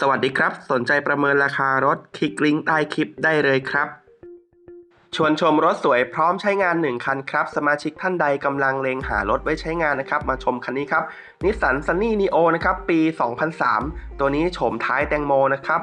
สวัสดีครับ สนใจประเมินราคารถคลิกลิงก์ใต้คลิปได้เลยครับ ชวนชมรถสวยพร้อมใช้งาน 1 คันครับ สมาชิกท่านใดกำลังเลงหารถไว้ใช้งานนะครับ มาชมคันนี้ครับนิสสันซันนี่นีโอนะครับปี 2003 ตัวนี้โฉมท้ายแตงโมนะครับ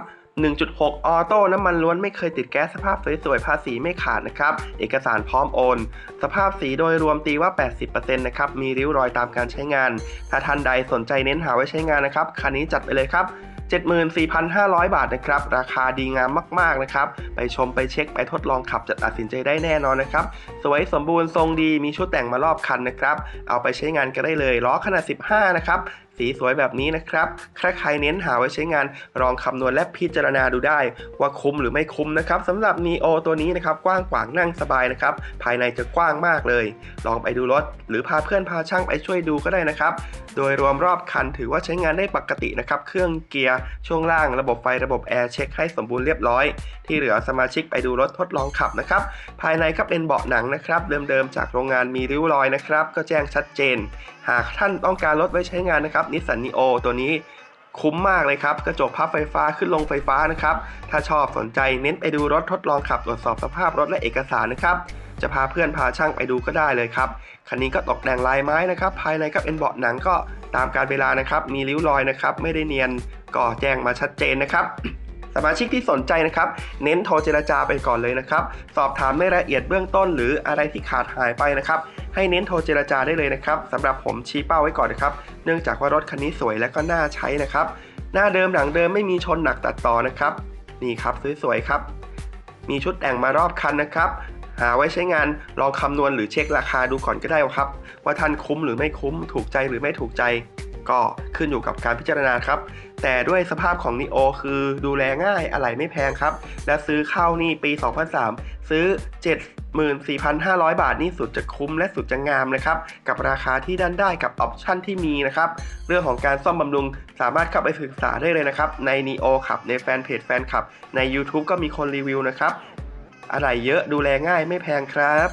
1.6 ออโต้น้ำมันล้วนไม่เคยติดแก๊สสภาพสวยๆ ภาษีไม่ขาดนะครับ เอกสารพร้อมโอน สภาพสีโดยรวมตีว่า 80%นะครับ มีริ้วรอยตามการใช้งาน ถ้าท่านใดสนใจเน้นหาไว้ใช้งานนะครับ คันนี้จัดไปเลยครับ 74,500 บาทนะครับ ราคาดีงามมากๆนะครับ ไปชมไปเช็คไปทดลองขับจะตัดสินใจได้แน่นอนนะครับ สวยสมบูรณ์ทรงดีมีชุดแต่งมารอบคันนะครับ เอาไปใช้งานก็ได้เลยล้อขนาด 15 นะครับสีสวยแบบนี้นะครับ ถ้าใครเน้นหาไว้ใช้งานลองคำนวณและพิจารณาดูได้ ว่าคุ้มหรือไม่คุ้มนะครับสำหรับ Neo ตัวนี้นะครับกว้างขวางนั่งสบายนะครับ ภายในจะกว้างมากเลย ลองไปดูรถ หรือพาเพื่อนพาช่างไปช่วยดูก็ได้นะครับ โดยรวมรอบคันถือว่าใช้งานได้ปกตินะครับ เครื่องเกียร์ช่วงล่างระบบไฟระบบแอร์เช็คให้สมบูรณ์เรียบร้อย ที่เหลือสมาชิกไปดูรถทดลองขับนะครับ ภายในก็เป็นเบาะหนังนะครับ เดิมๆจากโรงงานมีริ้วรอยนะครับ ก็แจ้งชัดเจนหากท่านต้องการรถไว้ใช้งานนะครับนิสสันนีโอตัวนี้คุ้มมากเลยครับ กระจกพับไฟฟ้าขึ้นลงไฟฟ้านะครับ ถ้าชอบสนใจเน้นไปดูรถทดลองขับตรวจสอบสภาพรถและเอกสารนะครับ จะพาเพื่อนพาช่างไปดูก็ได้เลยครับ คันนี้ก็ตกแต่งลายไม้นะครับ ภายในก็เป็นเบาะหนังก็ตามการเวลานะครับ มีริ้วรอยนะครับ ไม่ได้เนียนก็แจ้งมาชัดเจนนะครับ สมาชิกที่สนใจนะครับ เน้นโทรเจรจาไปก่อนเลยนะครับ สอบถามในรายละเอียดเบื้องต้น หรืออะไรที่ขาดหายไปนะครับ ให้เน้นโทรเจรจาได้เลยนะครับสำหรับผมชี้เป้าไว้ก่อนนะครับ เนื่องจากว่ารถคันนี้สวยและก็น่าใช้นะครับ หน้าเดิมหลังเดิมไม่มีชนหนักตัดต่อนะครับ นี่ครับสวยๆครับ มีชุดแต่งมารอบคันนะครับหาไว้ใช้งานลองคำนวณหรือเช็คราคาดูก่อนก็ได้ครับ ว่าท่านคุ้มหรือไม่คุ้มถูกใจหรือไม่ถูกใจ ก็ขึ้นอยู่กับการพิจารณาครับ แต่ด้วยสภาพของ Neo คือดูแลง่ายอะไหล่ไม่แพงครับ และซื้อเข้านี่ปี 2003 ซื้อ 74,500 บาทนี่สุดจะคุ้มและสุดจะงามนะครับ กับราคาที่ด้านได้กับออปชั่นที่มีนะครับ เรื่องของการซ่อมบำรุงสามารถเข้าไปศึกษาได้เลยนะครับ ใน Neo ขับ ในแฟนเพจแฟนคลับ ใน YouTube ก็มีคนรีวิวนะครับอะไรเยอะดูแลง่ายไม่แพงครับ